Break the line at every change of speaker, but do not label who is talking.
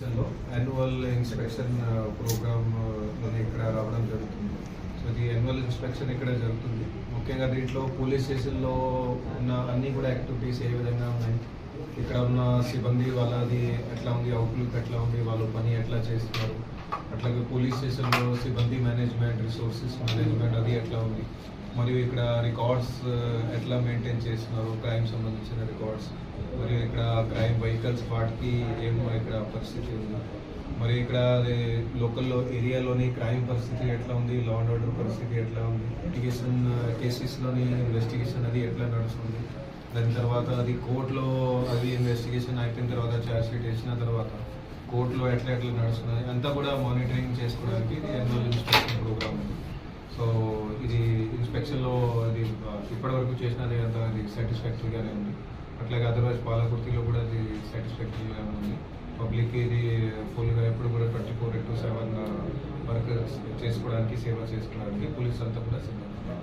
సెక్షన్లో annual inspection programme ఇక్కడ రావడం జరుగుతుంది. సో ఇది యాన్యువల్ ఇన్స్పెక్షన్ ఇక్కడ జరుగుతుంది. ముఖ్యంగా దీంట్లో పోలీస్ స్టేషన్లో ఉన్న అన్ని కూడా యాక్టివిటీస్ ఏ విధంగా ఉన్నాయి? ఇక్కడ ఉన్న సిబ్బంది వాళ్ళది ఎట్లా ఉంది? అవుట్లుక్ ఎట్లా ఉంది? వాళ్ళు పని ఎట్లా చేస్తున్నారు? అట్లాగే పోలీస్ స్టేషన్లో సిబ్బంది మేనేజ్మెంట్ రిసోర్సెస్ మేనేజ్మెంట్ అది ఎట్లా ఉంది? మరియు ఇక్కడ రికార్డ్స్ uh, ఎట్లా మెయింటైన్ చేస్తున్నారు? క్రైమ్ సంబంధించిన రికార్డ్స్ ఇక్కడ క్రైమ్ వెహికల్స్ వాటికి ఏమో ఇక్కడ పరిస్థితి ఉంది. మరి ఇక్కడ లోకల్లో ఏరియాలోని క్రైమ్ పరిస్థితి ఎట్లా ఉంది? లా అండ్ ఆర్డర్ పరిస్థితి ఎట్లా ఉంది? ఇన్వెస్టిగేషన్ కేసెస్లోని ఇన్వెస్టిగేషన్ అది ఎట్లా నడుస్తుంది? దాని తర్వాత అది కోర్టులో అది ఇన్వెస్టిగేషన్ అయిపోయిన తర్వాత ఛార్జ్ షీట్ వేసిన తర్వాత కోర్టులో ఎట్లా ఎట్లా నడుస్తుంది అంతా కూడా మానిటరింగ్ చేసుకోవడానికి ఇది యాన్యువల్ ఇన్స్పెక్షన్ ప్రోగ్రామ్ ఉంది సో ఇది ఇన్స్పెక్షన్లో అది ఇప్పటివరకు చేసినది అంత అది సాటిస్ఫాక్టరీగానే ఉంది. అట్లాగే అదర్వైజ్ పాలకుర్తిలో కూడా అది సాటిస్ఫాక్టరీగా ఉంది. పబ్లిక్ ఇది ఫుల్గా ఎప్పుడు కూడా twenty four into seven work చేసుకోవడానికి సేవ చేసుకోవడానికి పోలీస్ అంతా కూడా సిద్ధంగా